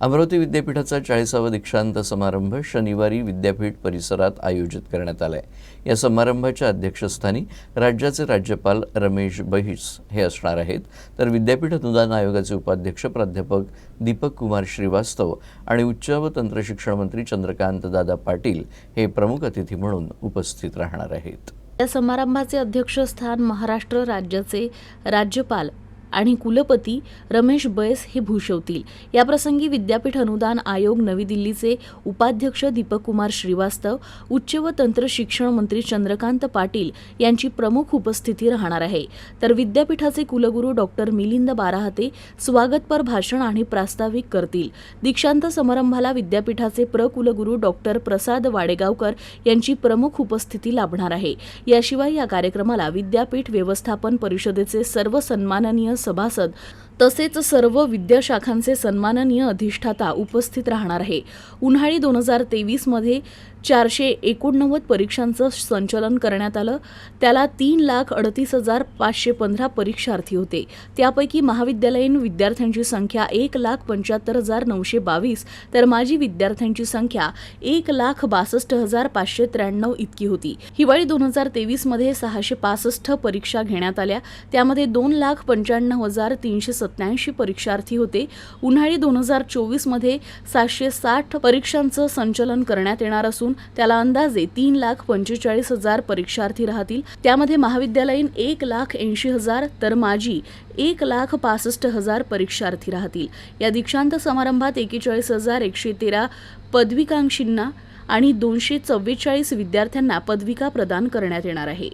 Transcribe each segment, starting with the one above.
अमरावती विद्यापीठाचा चाळीसावा दीक्षांत समारंभ शनिवारी विद्यापीठ परिसरात आयोजित करण्यात आला आहे या समारंभाच्या अध्यक्षस्थानी राज्याचे राज्यपाल रमेश बहिस हे असणार आहेत. तर विद्यापीठ अनुदान आयोगाचे उपाध्यक्ष प्राध्यापक दीपक कुमार श्रीवास्तव आणि उच्च व तंत्रशिक्षण मंत्री चंद्रकांत दादा पाटील हे प्रमुख अतिथी म्हणून उपस्थित राहणार आहेत. या समारंभाचे अध्यक्षस्थान महाराष्ट्र राज्याचे राज्यपाल आणि कुलपती रमेश बैस हे भूषवतील. याप्रसंगी विद्यापीठ अनुदान आयोग नवी दिल्लीचे उपाध्यक्ष दीपक कुमार श्रीवास्तव उच्च व तंत्र शिक्षण मंत्री चंद्रकांत पाटील यांची प्रमुख उपस्थिती राहणार आहे. तर विद्यापीठाचे कुलगुरू डॉक्टर मिलिंद बाराहते स्वागतपर भाषण आणि प्रास्ताविक करतील. दीक्षांत समारंभाला विद्यापीठाचे प्रकुलगुरू डॉक्टर प्रसाद वाडेगावकर यांची प्रमुख उपस्थिती लाभणार आहे. याशिवाय या कार्यक्रमाला विद्यापीठ व्यवस्थापन परिषदेचे सर्व सन्माननीय सभासद तसेच सर्व विद्याशाखांचे सन्माननीय अधिष्ठाता उपस्थित राहणार आहे. उन्हाळी दोन हजार तेवीसमध्ये चारशे एकोणनव्वद परीक्षांचं संचलन करण्यात आलं. त्याला तीन लाख अडतीस हजार पाचशे पंधरा परीक्षार्थी होते. त्यापैकी महाविद्यालयीन विद्यार्थ्यांची संख्या एक लाख पंच्याहत्तर हजार नऊशे बावीस तर माजी विद्यार्थ्यांची संख्या एक लाख बासष्ट हजार पाचशे त्र्याण्णव इतकी होती. हिवाळी दोन हजार तेवीसमध्ये सहाशे पासष्ट परीक्षा घेण्यात आल्या. त्यामध्ये दोन लाख पंच्याण्णव हजार तीनशे सत्याऐंशी परीक्षार्थी होते. उन्हाळी दोन हजार चोवीसमध्ये सातशे साठ परीक्षांचं संचलन करण्यात येणार असून त्याला अंदाजे तीन लाख पंचेचाळीस हजार परीक्षार्थी राहतील. त्यामध्ये महाविद्यालयीन एक लाख ऐंशी हजार तर माजी एक लाख पासष्ट हजार परीक्षार्थी राहतील. या दीक्षांत समारंभात एकेचाळीस हजार एकशे तेरा पदविकांक्षींना आणि दोनशे चव्वेचाळीस विद्यार्थ्यांना पदविका प्रदान करण्यात येणार आहे.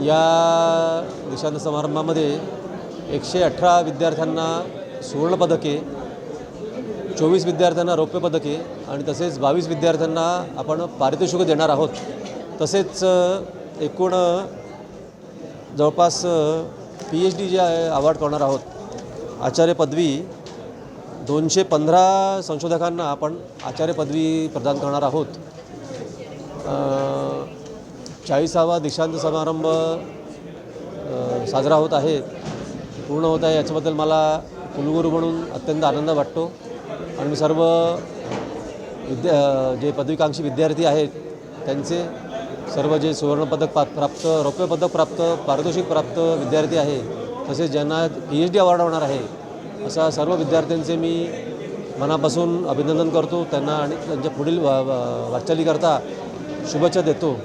या दीक्षांत समारंभामध्ये एकशे अठरा विद्यार्थ्यांना सुवर्णपदके चोवीस विद्यार्थ्यांना रौप्य पदके आणि तसेच बावीस विद्यार्थ्यांना आपण पारितोषिकं देणार आहोत. तसेच एकूण जवळपास पी एच डी जे आहे अवॉर्ड करणार आहोत. आचार्य पदवी दोनशे पंधरा संशोधकांना आपण आचार्य पदवी प्रदान करणार आहोत. चाळीसावा दीक्षांत समारंभ साजरा होत आहे. पूर्ण होत आहे याच्याबद्दल मला कुलगुरू म्हणून अत्यंत आनंद वाटतो. आणि मी सर्व विद्या जे पदविकांक्षी विद्यार्थी आहेत त्यांचे सर्व जे सुवर्णपदक पा प्राप्त रौप्य पदक प्राप्त पारितोषिक प्राप्त विद्यार्थी आहे तसेच ज्यांना पी एच डी अवॉर्ड होणार आहे असा सर्व विद्यार्थ्यांचे मी मनापासून अभिनंदन करतो. त्यांना आणि त्यांच्या पुढील वा- वा- वाटचालीकरता शुभेच्छा देतो.